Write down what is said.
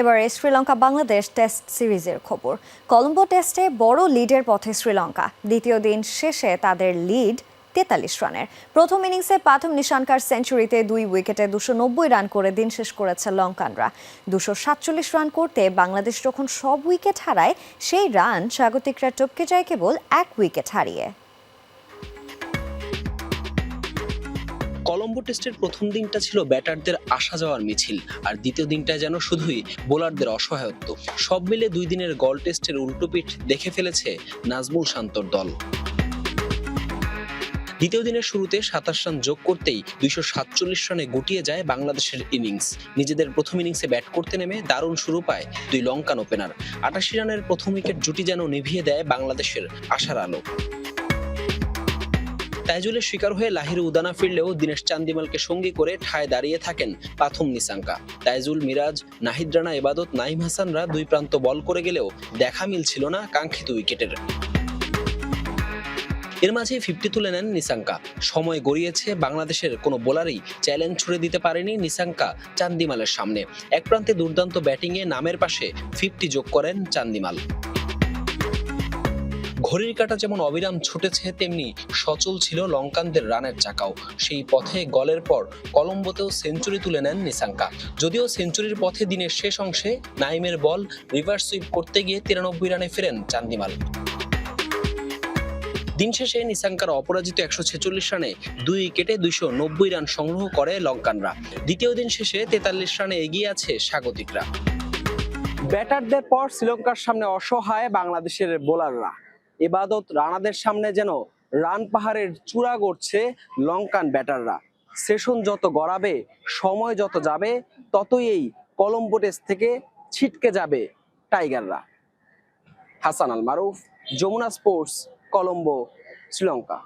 এবারে শ্রীলঙ্কা বাংলাদেশ টেস্ট সিরিজের খবর। কলম্বো টেস্টে বড় লিডের পথে শ্রীলঙ্কা। দ্বিতীয় দিন শেষে তাদের লিড তেতাল্লিশ রানের। প্রথম ইনিংসে প্রথম নিশানকার সেঞ্চুরিতে দুই উইকেটে দুশো নব্বই রান করে দিন শেষ করেছে লঙ্কানরা। দুশো সাতচল্লিশ রান করতে বাংলাদেশ যখন সব উইকেট হারায়, সেই রান স্বাগতিকরা টপকে যায় কেবল এক উইকেট হারিয়ে। কলম্বো টেস্টের প্রথম দিনটা ছিল ব্যাটারদের আসা যাওয়ার মিছিল, আর দ্বিতীয় দিনটা যেন শুধুই বোলারদের অসহায়ত্ব। সব মিলে দুই দিনের গল টেস্টের উল্টোপিঠ দেখে ফেলেছে নাজমুল শান্তর দল। দ্বিতীয় দিনের শুরুতে সাতাশ রান যোগ করতেই দুইশো সাতচল্লিশ রানে গুটিয়ে যায় বাংলাদেশের ইনিংস। নিজেদের প্রথম ইনিংসে ব্যাট করতে নেমে দারুণ শুরু পায় দুই লঙ্কান ওপেনার। আটাশি রানের প্রথম উইকেট জুটি যেন নিভিয়ে দেয় বাংলাদেশের আশার আলো। তাইজুলের শিকার হয়ে লাহির উদানা ফিরলেও দীনেশ চান্দিমালকে সঙ্গী করে ঠায় দাঁড়িয়ে থাকেন পাথম নিসাঙ্কা। তাইজুল মিরাজ, নাহিদ রানা এবাদত নাইম হাসানরা দুই প্রান্ত বল করে গেলেও দেখা মিলছিল না কাঙ্ক্ষিত উইকেটের। এর মাঝে ফিফটি তুলে নেন নিসাঙ্কা। সময় গড়িয়েছে, বাংলাদেশের কোনো বোলারই চ্যালেঞ্জ ছুড়ে দিতে পারেনি নিসাঙ্কা চান্দিমালের সামনে। এক প্রান্তে দুর্দান্ত ব্যাটিংয়ে নামের পাশে ফিফটি যোগ করেন চান্দিমাল। ঘড়ির কাঁটা যেমন অবিরাম ছুটেছে, তেমনি সচল ছিল লঙ্কানদের রানের চাকাও। সেই পথে গলের পর কলম্বোতেও সেঞ্চুরি তুলে নেন নিসাঙ্কা যদিও সেঞ্চুরির পথে দিনের শেষ অংশে নাইমের বল রিভার্স সুইপ করতে গিয়ে তিরানব্বই রানে ফেরেন চান্দিমাল। দিন শেষে নিসাঙ্কার অপরাজিত একশো ছেচল্লিশ রানে দুই উইকেটে দুইশো নব্বই রান সংগ্রহ করে লঙ্কানরা। দ্বিতীয় দিন শেষে তেতাল্লিশ রানে এগিয়ে আছে স্বাগতিকরা। ব্যাটারদের পর শ্রীলঙ্কার সামনে অসহায় বাংলাদেশের বোলাররা। এবাদত রানাদের সামনে যেন রান পাহাড়ের চূড়া গড়ছে লঙ্কান ব্যাটাররা। সেশন যত গড়াবে, সময় যত যাবে, ততই এই কলম্বো টেস্ট থেকে ছিটকে যাবে টাইগাররা। হাসান আল মারুফ যমুনা স্পোর্টস, কলম্বো, শ্রীলঙ্কা।